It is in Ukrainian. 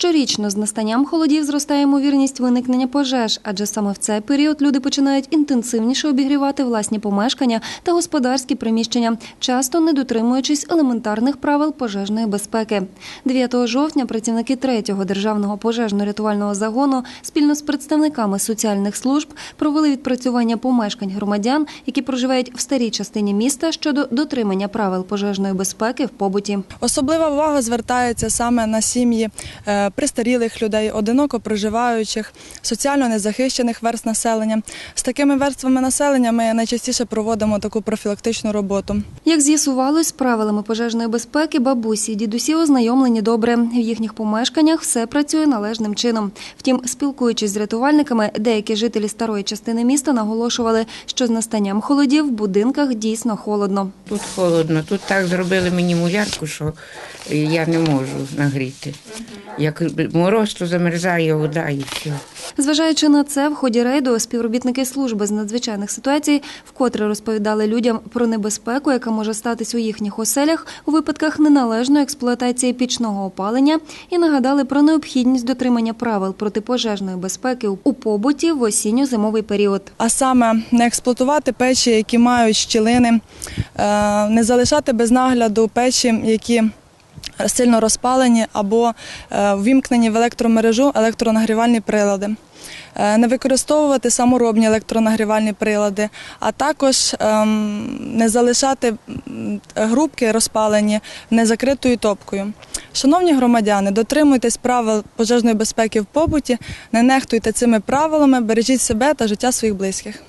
Щорічно з настанням холодів зростає ймовірність виникнення пожеж, адже саме в цей період люди починають інтенсивніше обігрівати власні помешкання та господарські приміщення, часто не дотримуючись елементарних правил пожежної безпеки. 9 жовтня працівники 3-го державного пожежно-рятувального загону спільно з представниками соціальних служб провели відпрацювання помешкань громадян, які проживають в старій частині міста щодо дотримання правил пожежної безпеки в побуті. Особлива увага звертається саме на сім'ї е, престарілих людей, одиноко проживаючих, соціально незахищених верст населення. З такими верствами населення ми найчастіше проводимо таку профілактичну роботу. Як з'ясувалось, з правилами пожежної безпеки бабусі і дідусі ознайомлені добре. В їхніх помешканнях все працює належним чином. Втім, спілкуючись з рятувальниками, деякі жителі старої частини міста наголошували, що з настанням холодів в будинках дійсно холодно. Тут холодно, тут так зробили мені мулярку, що я не можу нагріти. Як мороз, то замерзає вода і все. Зважаючи на це, в ході рейду співробітники служби з надзвичайних ситуацій вкотре розповідали людям про небезпеку, яка може статись у їхніх оселях у випадках неналежної експлуатації пічного опалення, і нагадали про необхідність дотримання правил протипожежної безпеки у побуті в осінньо-зимовий період. А саме не експлуатувати печі, які мають щілини, е, не залишати без нагляду печі, які сильно розпалені або е, ввімкнені в електромережу електронагрівальні прилади. Е, Не використовувати саморобні електронагрівальні прилади, а також ем, не залишати грубки розпалені незакритою топкою. Шановні громадяни, дотримуйтесь правил пожежної безпеки в побуті, не нехтуйте цими правилами, бережіть себе та життя своїх близьких.